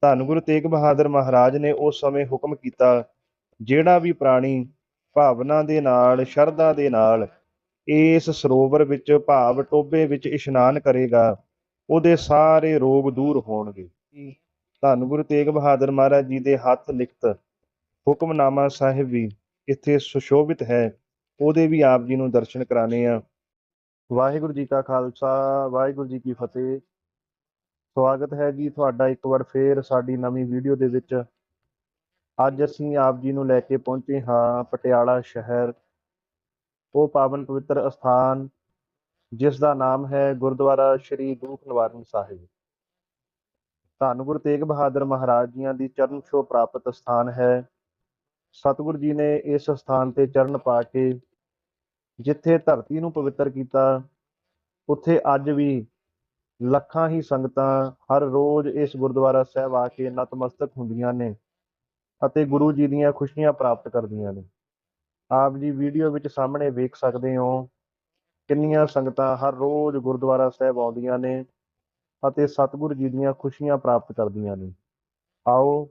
ਧੰਨ ਗੁਰੂ ਤੇਗ ਬਹਾਦਰ ਮਹਾਰਾਜ ਨੇ ਉਸ ਸਮੇਂ ਹੁਕਮ ਕੀਤਾ ਜਿਹੜਾ ਵੀ ਪ੍ਰਾਣੀ ਭਾਵਨਾ ਦੇ ਨਾਲ ਸ਼ਰਧਾ ਦੇ ਨਾਲ ਇਸ ਸਰੋਵਰ ਵਿੱਚ ਭਾਵ ਟੋਭੇ ਵਿੱਚ ਇਸ਼ਨਾਨ ਕਰੇਗਾ ਉਹਦੇ ਸਾਰੇ ਰੋਗ ਦੂਰ ਹੋਣਗੇ। ਧੰਨ ਗੁਰੂ ਤੇਗ ਬਹਾਦਰ ਮਹਾਰਾਜ ਜੀ ਦੇ ਹੱਥ ਲਿਖਤ ਹੁਕਮਨਾਮਾ ਸਾਹਿਬ ਵੀ ਇੱਥੇ ਸੁਸ਼ੋਭਿਤ ਹੈ ਉਹਦੇ ਵੀ ਆਪ ਜੀ ਨੂੰ ਦਰਸ਼ਨ ਕਰਾਣੇ ਆ। ਵਾਹਿਗੁਰੂ ਜੀ ਕਾ ਖਾਲਸਾ ਵਾਹਿਗੁਰੂ ਜੀ ਕੀ ਫਤਿਹ। ਸਵਾਗਤ ਹੈ ਜੀ ਤੁਹਾਡਾ ਇੱਕ ਵਾਰ ਫੇਰ ਸਾਡੀ ਨਵੀਂ ਵੀਡੀਓ ਦੇ ਵਿੱਚ। ਅੱਜ ਅਸੀਂ ਆਪ ਜੀ ਨੂੰ ਲੈ ਕੇ ਪਹੁੰਚੇ ਹਾਂ ਪਟਿਆਲਾ ਸ਼ਹਿਰ। ਉਹ ਪਾਵਨ ਪਵਿੱਤਰ ਅਸਥਾਨ, ਜਿਸ ਦਾ ਨਾਮ ਹੈ ਗੁਰਦੁਆਰਾ ਸ਼੍ਰੀ ਦੁਖ ਨਿਵਾਰਨ ਸਾਹਿਬ। ਧੰਨ ਗੁਰੂ ਤੇਗ ਬਹਾਦਰ ਮਹਾਰਾਜ ਜੀਆਂ ਦੀ ਚਰਨ ਛੋਹ ਪ੍ਰਾਪਤ ਸਥਾਨ ਹੈ। ਸਤਿਗੁਰ ਜੀ ਨੇ ਇਸ ਸਥਾਨ ਤੇ ਚਰਨ ਪਾ ਕੇ ਜਿੱਥੇ ਧਰਤੀ ਨੂੰ ਪਵਿੱਤਰ ਕੀਤਾ, ਉੱਥੇ ਅੱਜ ਵੀ ਲੱਖਾਂ ਹੀ ਸੰਗਤਾਂ ਹਰ ਰੋਜ਼ ਇਸ ਗੁਰਦੁਆਰਾ ਸਾਹਿਬ ਆ ਕੇ ਨਤਮਸਤਕ ਹੁੰਦੀਆਂ ਨੇ ਅਤੇ ਗੁਰੂ ਜੀ ਦੀਆਂ ਖੁਸ਼ੀਆਂ ਪ੍ਰਾਪਤ ਕਰਦੀਆਂ ਨੇ। ਆਪ ਜੀ ਵੀਡੀਓ ਵਿੱਚ ਸਾਹਮਣੇ ਵੇਖ ਸਕਦੇ ਹੋ ਕਿੰਨੀਆਂ ਸੰਗਤਾਂ ਹਰ ਰੋਜ਼ ਗੁਰਦੁਆਰਾ ਸਾਹਿਬ ਆਉਂਦੀਆਂ ਨੇ ਅਤੇ ਸਤਿਗੁਰੂ ਜੀ ਦੀਆਂ ਖੁਸ਼ੀਆਂ ਪ੍ਰਾਪਤ ਕਰਦੀਆਂ ਨੇ। ਆਓ,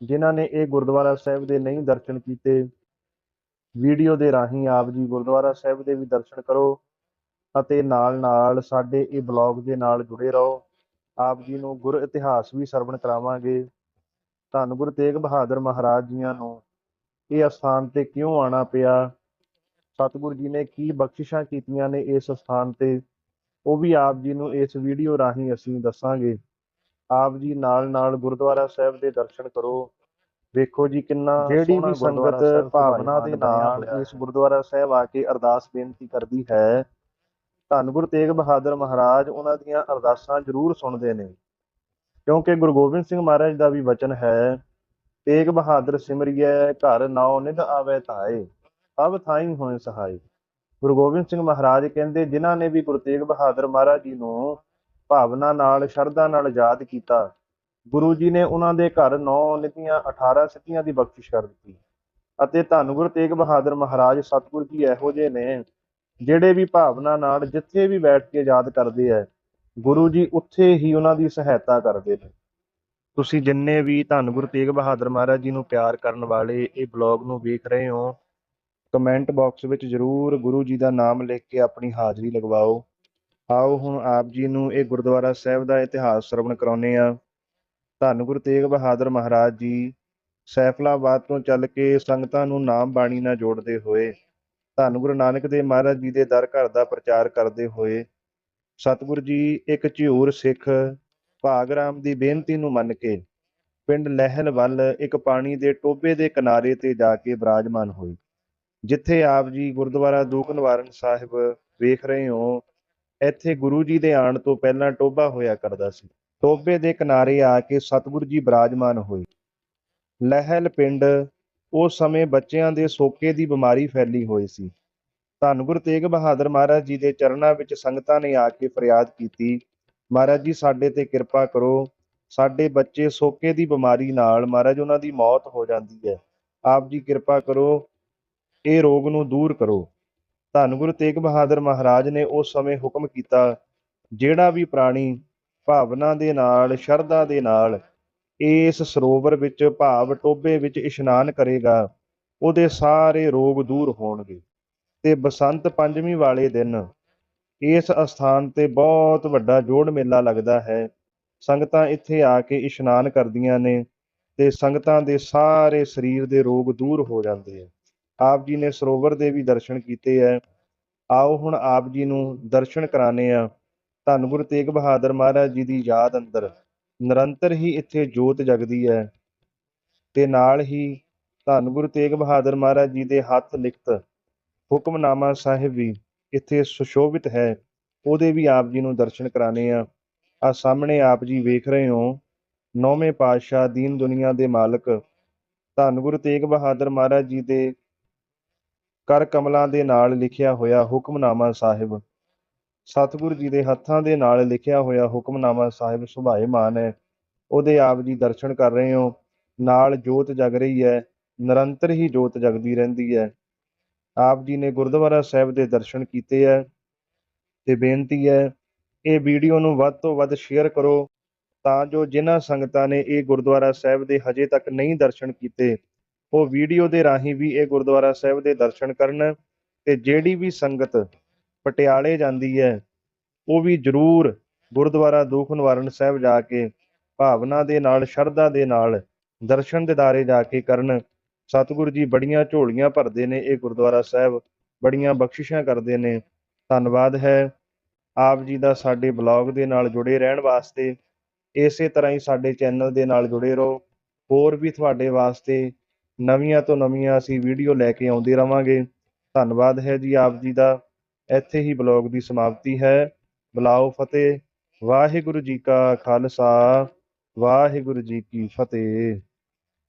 ਜਿਨ੍ਹਾਂ ਨੇ ਇਹ ਗੁਰਦੁਆਰਾ ਸਾਹਿਬ ਦੇ ਨਹੀਂ ਦਰਸ਼ਨ ਕੀਤੇ, ਵੀਡੀਓ ਦੇ ਰਾਹੀਂ ਆਪ ਜੀ ਗੁਰਦੁਆਰਾ ਸਾਹਿਬ ਦੇ ਵੀ ਦਰਸ਼ਨ ਕਰੋ ਅਤੇ ਨਾਲ ਨਾਲ ਸਾਡੇ ਇਹ ਬਲੌਗ ਦੇ ਨਾਲ ਜੁੜੇ ਰਹੋ। ਆਪ ਜੀ ਨੂੰ ਗੁਰ ਇਤਿਹਾਸ ਵੀ ਸਰਵਣ ਕਰਾਵਾਂਗੇ। ਧੰਨ ਗੁਰੂ ਤੇਗ ਬਹਾਦਰ ਮਹਾਰਾਜ ਜੀਆਂ ਨੂੰ ਇਹ ਅਸਥਾਨ ਤੇ ਕਿਉਂ ਆਣਾ ਪਿਆ? ਸਤਿਗੁਰੂ ਜੀ ਨੇ ਕੀ ਬਖਸ਼ਿਸ਼ਾਂ ਕੀਤੀਆਂ ਨੇ ਇਸ ਸਥਾਨ ਤੇ? ਉਹ ਵੀ ਆਪ ਜੀ ਨੂੰ ਇਸ ਵੀਡੀਓ ਰਾਹੀਂ ਅਸੀਂ ਦੱਸਾਂਗੇ। ਆਪ ਜੀ ਨਾਲ ਨਾਲ ਗੁਰਦੁਆਰਾ ਸਾਹਿਬ ਦੇ ਦਰਸ਼ਨ ਕਰੋ। ਵੇਖੋ ਜੀ ਕਿੰਨਾ ਜਿਹੜੀ ਵੀ ਸੰਗਤ ਭਾਵਨਾ ਦੇ ਨਾਲ ਇਸ ਗੁਰਦੁਆਰਾ ਸਾਹਿਬ ਆ ਕੇ ਅਰਦਾਸ ਬੇਨਤੀ ਕਰਦੀ ਹੈ। ਧੰਨ ਗੁਰੂ ਤੇਗ ਬਹਾਦਰ ਮਹਾਰਾਜ ਉਹਨਾਂ ਦੀਆਂ ਅਰਦਾਸਾਂ ਜ਼ਰੂਰ ਸੁਣਦੇ ਨੇ। ਕਿਉਂਕਿ ਗੁਰੂ ਗੋਬਿੰਦ ਸਿੰਘ ਮਹਾਰਾਜ ਦਾ ਵੀ ਵਚਨ ਹੈ, ਤੇਗ ਬਹਾਦਰ ਸਿਮਰਿਐ, ਘਰ ਨਾਉ ਨਿਧ ਆਵੇ ਧਾਏ ਅਬ ਥਾਈ ਹੋਏ ਸਹਾਈ। ਗੁਰੂ ਗੋਬਿੰਦ ਸਿੰਘ ਮਹਾਰਾਜ ਕਹਿੰਦੇ, ਜਿਨ੍ਹਾਂ ਨੇ ਵੀ ਗੁਰੂ ਤੇਗ ਬਹਾਦਰ ਮਹਾਰਾਜ ਜੀ ਨੂੰ ਭਾਵਨਾ ਨਾਲ, ਸ਼ਰਧਾ ਨਾਲ ਯਾਦ ਕੀਤਾ, ਗੁਰੂ ਜੀ ਨੇ ਉਹਨਾਂ ਦੇ ਘਰ 9 ਨਿਤੀਆਂ 18 ਸਿੱਧੀਆਂ ਦੀ ਬਖਸ਼ਿਸ਼ ਕਰ ਦਿੱਤੀ। ਅਤੇ ਧੰਨ ਗੁਰੂ ਤੇਗ ਬਹਾਦਰ ਮਹਾਰਾਜ ਸਤਿਗੁਰ ਜੀ ਇਹੋ ਜਿਹੇ ਨੇ ਜਿਹੜੇ ਵੀ ਭਾਵਨਾ ਨਾਲ ਜਿੱਥੇ ਵੀ ਬੈਠ ਕੇ ਯਾਦ ਕਰਦੇ ਆ, ਗੁਰੂ ਜੀ ਉੱਥੇ ਹੀ ਉਹਨਾਂ ਦੀ ਸਹਾਇਤਾ ਕਰਦੇ ਨੇ। ਤੁਸੀਂ ਜਿੰਨੇ ਵੀ ਧੰਨ ਗੁਰੂ ਤੇਗ ਬਹਾਦਰ ਮਹਾਰਾਜ ਜੀ ਨੂੰ ਪਿਆਰ ਕਰਨ ਵਾਲੇ ਇਹ ਬਲੌਗ ਨੂੰ ਵੇਖ ਰਹੇ ਹੋ, ਕਮੈਂਟ ਬਾਕਸ ਵਿੱਚ ਜਰੂਰ ਗੁਰੂ ਜੀ ਦਾ ਨਾਮ ਲਿਖ ਕੇ ਆਪਣੀ ਹਾਜ਼ਰੀ ਲਗਵਾਓ। ਆਓ ਹੁਣ ਆਪ ਜੀ ਨੂੰ ਇਹ ਗੁਰਦੁਆਰਾ ਸਾਹਿਬ ਦਾ ਇਤਿਹਾਸ ਸਰਵਣ ਕਰਾਉਨੇ ਆ ਧੰਨ ਗੁਰੂ ਤੇਗ ਬਹਾਦਰ ਮਹਾਰਾਜ ਜੀ, ਸੈਫਲਾਬਾਦ ਤੋਂ ਚੱਲ ਕੇ ਸੰਗਤਾਂ ਨੂੰ ਨਾਮ ਬਾਣੀ ਨਾਲ ਜੋੜਦੇ ਹੋਏ ਧੰਨ ਗੁਰੂ ਨਾਨਕ ਦੇਵ ਮਹਾਰਾਜ ਜੀ ਦੇ ਦਰ ਘਰ ਦਾ ਪ੍ਰਚਾਰ ਕਰਦੇ ਹੋਏ, ਸਤਿਗੁਰੂ ਜੀ ਇੱਕ ਝਿਊਰ ਸਿੱਖ ਭਾਗਰਾਮ ਦੀ ਬੇਨਤੀ ਨੂੰ ਮੰਨ ਕੇ ਪਿੰਡ ਲਹਿਲ ਵੱਲ ਇੱਕ ਪਾਣੀ ਦੇ ਟੋਭੇ ਦੇ ਕਿਨਾਰੇ ਤੇ ਜਾ ਕੇ ਬਿਰਾਜਮਾਨ ਹੋਏ, ਜਿੱਥੇ ਆਪ ਜੀ ਗੁਰਦੁਆਰਾ ਦੂਖ ਨਿਵਾਰਨ ਸਾਹਿਬ ਵੇਖ ਰਹੇ ਹੋ, ਇੱਥੇ ਗੁਰੂ ਜੀ ਦੇ ਆਉਣ ਤੋਂ ਪਹਿਲਾਂ ਟੋਭਾ ਹੋਇਆ ਕਰਦਾ ਸੀ। ਟੋਭੇ ਦੇ ਕਿਨਾਰੇ ਆ ਕੇ ਸਤਿਗੁਰੂ ਜੀ ਬਿਰਾਜਮਾਨ ਹੋਏ। ਲਹਿਲ ਪਿੰਡ ਉਸ ਸਮੇਂ ਬੱਚਿਆਂ ਦੇ ਸੋਕੇ ਦੀ ਬਿਮਾਰੀ ਫੈਲੀ ਹੋਈ ਸੀ। ਧੰਨ ਗੁਰੂ ਤੇਗ ਬਹਾਦਰ ਮਹਾਰਾਜ ਜੀ ਦੇ ਚਰਨਾਂ ਵਿੱਚ ਸੰਗਤਾਂ ਨੇ ਆ ਕੇ ਫਰਿਆਦ ਕੀਤੀ। ਮਹਾਰਾਜ ਜੀ, ਸਾਡੇ ਤੇ ਕਿਰਪਾ ਕਰੋ। ਸਾਡੇ ਬੱਚੇ ਸੋਕੇ ਦੀ ਬਿਮਾਰੀ ਨਾਲ ਮਹਾਰਾਜ, ਉਹਨਾਂ ਦੀ ਮੌਤ ਹੋ ਜਾਂਦੀ ਹੈ। ਆਪ ਜੀ ਕਿਰਪਾ ਕਰੋ, ਇਹ ਰੋਗ ਨੂੰ ਦੂਰ ਕਰੋ। ਧੰਨ ਗੁਰੂ ਤੇਗ ਬਹਾਦਰ ਮਹਾਰਾਜ ਨੇ ਉਸ ਸਮੇਂ ਹੁਕਮ ਕੀਤਾ, ਜਿਹੜਾ ਵੀ ਪ੍ਰਾਣੀ ਭਾਵਨਾ ਦੇ ਨਾਲ, ਸ਼ਰਧਾ ਦੇ ਨਾਲ ਇਸ ਸਰੋਵਰ ਵਿੱਚ ਭਾਵ ਟੋਭੇ ਵਿੱਚ ਇਸ਼ਨਾਨ ਕਰੇਗਾ, ਉਹਦੇ ਸਾਰੇ ਰੋਗ ਦੂਰ ਹੋਣਗੇ। ਤੇ ਬਸੰਤ ਪੰਜਵੀਂ ਵਾਲੇ ਦਿਨ ਇਸ ਅਸਥਾਨ ਤੇ ਬਹੁਤ ਵੱਡਾ ਜੋੜ ਮੇਲਾ ਲੱਗਦਾ ਹੈ। ਸੰਗਤਾਂ ਇੱਥੇ ਆ ਕੇ ਇਸ਼ਨਾਨ ਕਰਦੀਆਂ ਨੇ ਤੇ ਸੰਗਤਾਂ ਦੇ ਸਾਰੇ ਸਰੀਰ ਦੇ ਰੋਗ ਦੂਰ ਹੋ ਜਾਂਦੇ ਆ। ਆਪ ਜੀ ਨੇ ਸਰੋਵਰ ਦੇ ਵੀ ਦਰਸ਼ਨ ਕੀਤੇ ਐ ਆਓ ਹੁਣ ਆਪ ਜੀ ਨੂੰ ਦਰਸ਼ਨ ਕਰਾਣੇ ਆ। ਧੰਨ ਗੁਰੂ ਤੇਗ ਬਹਾਦਰ ਮਹਾਰਾਜ ਜੀ ਦੀ ਯਾਦ ਅੰਦਰ। ਨਿਰੰਤਰ ਹੀ ਇੱਥੇ ਜੋਤ ਜਗਦੀ ਹੈ ਤੇ ਨਾਲ ਹੀ ਧੰਨ ਗੁਰੂ ਤੇਗ ਬਹਾਦਰ ਮਹਾਰਾਜ ਜੀ ਦੇ ਹੱਥ ਲਿਖਤ ਹੁਕਮਨਾਮਾ ਸਾਹਿਬ ਵੀ ਇੱਥੇ ਸੁਸ਼ੋਭਿਤ ਹੈ। ਉਹਦੇ ਵੀ ਆਪ ਜੀ ਨੂੰ ਦਰਸ਼ਨ ਕਰਾਣੇ ਆ। ਆ ਸਾਹਮਣੇ ਆਪ ਜੀ ਵੇਖ ਰਹੇ ਹੋ, ਨੌਵੇਂ ਪਾਤਸ਼ਾਹ ਦੀਨ ਦੁਨੀਆ ਦੇ ਮਾਲਕ ਧੰਨ ਗੁਰੂ ਤੇਗ ਬਹਾਦਰ ਮਹਾਰਾਜ ਜੀ ਦੇ ਕਰ ਕਮਲਾਂ ਦੇ ਨਾਲ ਲਿਖਿਆ ਹੋਇਆ ਹੁਕਮਨਾਮਾ ਸਾਹਿਬ। ਸਤਿਗੁਰੂ ਜੀ ਦੇ ਹੱਥਾਂ ਦੇ ਨਾਲ ਲਿਖਿਆ ਹੋਇਆ ਹੁਕਮਨਾਮਾ ਸਾਹਿਬ ਸੁਭਾਏਮਾਨ ਹੈ। ਉਹਦੇ ਆਪ ਜੀ ਦਰਸ਼ਨ ਕਰ ਰਹੇ ਹੋ। ਨਾਲ ਜੋਤ ਜਗ ਰਹੀ ਹੈ, ਨਿਰੰਤਰ ਹੀ ਜੋਤ ਜਗਦੀ ਰਹਿੰਦੀ ਹੈ। ਆਪ ਜੀ ਨੇ ਗੁਰਦੁਆਰਾ ਸਾਹਿਬ ਦੇ ਦਰਸ਼ਨ ਕੀਤੇ ਹੈ ਤੇ ਬੇਨਤੀ ਹੈ, ਇਹ ਵੀਡੀਓ ਨੂੰ ਵੱਧ ਤੋਂ ਵੱਧ ਸ਼ੇਅਰ ਕਰੋ ਤਾਂ ਜੋ ਜਿਨ੍ਹਾਂ ਸੰਗਤਾਂ ਨੇ ਇਹ ਗੁਰਦੁਆਰਾ ਸਾਹਿਬ ਦੇ ਹਜੇ ਤੱਕ ਨਹੀਂ ਦਰਸ਼ਨ ਕੀਤੇ, ਉਹ ਵੀਡੀਓ ਦੇ ਰਾਹੀਂ ਵੀ ਇਹ ਗੁਰਦੁਆਰਾ ਸਾਹਿਬ ਦੇ ਦਰਸ਼ਨ ਕਰਨ ਤੇ ਜਿਹੜੀ ਵੀ ਸੰਗਤ ਪਟਿਆਲੇ ਜਾਂਦੀ ਹੈ, ਉਹ ਵੀ ਜ਼ਰੂਰ ਗੁਰਦੁਆਰਾ ਦੁੱਖ ਨਿਵਾਰਨ ਸਾਹਿਬ ਜਾ ਕੇ ਭਾਵਨਾ ਦੇ ਨਾਲ, ਸ਼ਰਧਾ ਦੇ ਨਾਲ ਦਰਸ਼ਨ ਦਿਦਾਰੇ ਜਾ ਕੇ ਕਰਨ। ਸਤਿਗੁਰੂ ਜੀ ਬੜੀਆਂ ਝੋਲੀਆਂ ਭਰਦੇ ਨੇ, ਇਹ ਗੁਰਦੁਆਰਾ ਸਾਹਿਬ ਬੜੀਆਂ ਬਖਸ਼ਿਸ਼ਾਂ ਕਰਦੇ ਨੇ। ਧੰਨਵਾਦ ਹੈ। ਆਪ ਜੀ ਦਾ ਸਾਡੇ ਬਲੌਗ ਦੇ ਨਾਲ ਜੁੜੇ ਰਹਿਣ ਵਾਸਤੇ। ਇਸੇ ਤਰ੍ਹਾਂ ਹੀ ਸਾਡੇ ਚੈਨਲ ਦੇ ਨਾਲ ਜੁੜੇ ਰਹੋ। ਹੋਰ ਵੀ ਤੁਹਾਡੇ ਵਾਸਤੇ ਨਵੀਆਂ ਤੋਂ ਨਵੀਆਂ ਅਸੀਂ ਵੀਡੀਓ ਲੈ ਕੇ ਆਉਂਦੇ ਰਵਾਂਗੇ। ਧੰਨਵਾਦ ਹੈ ਜੀ ਆਪ ਜੀ ਦਾ। ਇੱਥੇ ਹੀ ਬਲੌਗ ਦੀ ਸਮਾਪਤੀ ਹੈ। ਬੁਲਾਓ ਫਤਿਹ। ਵਾਹਿਗੁਰੂ ਜੀ ਕਾ ਖਾਲਸਾ। ਵਾਹਿਗੁਰੂ ਜੀ ਕੀ ਫਤਿਹ।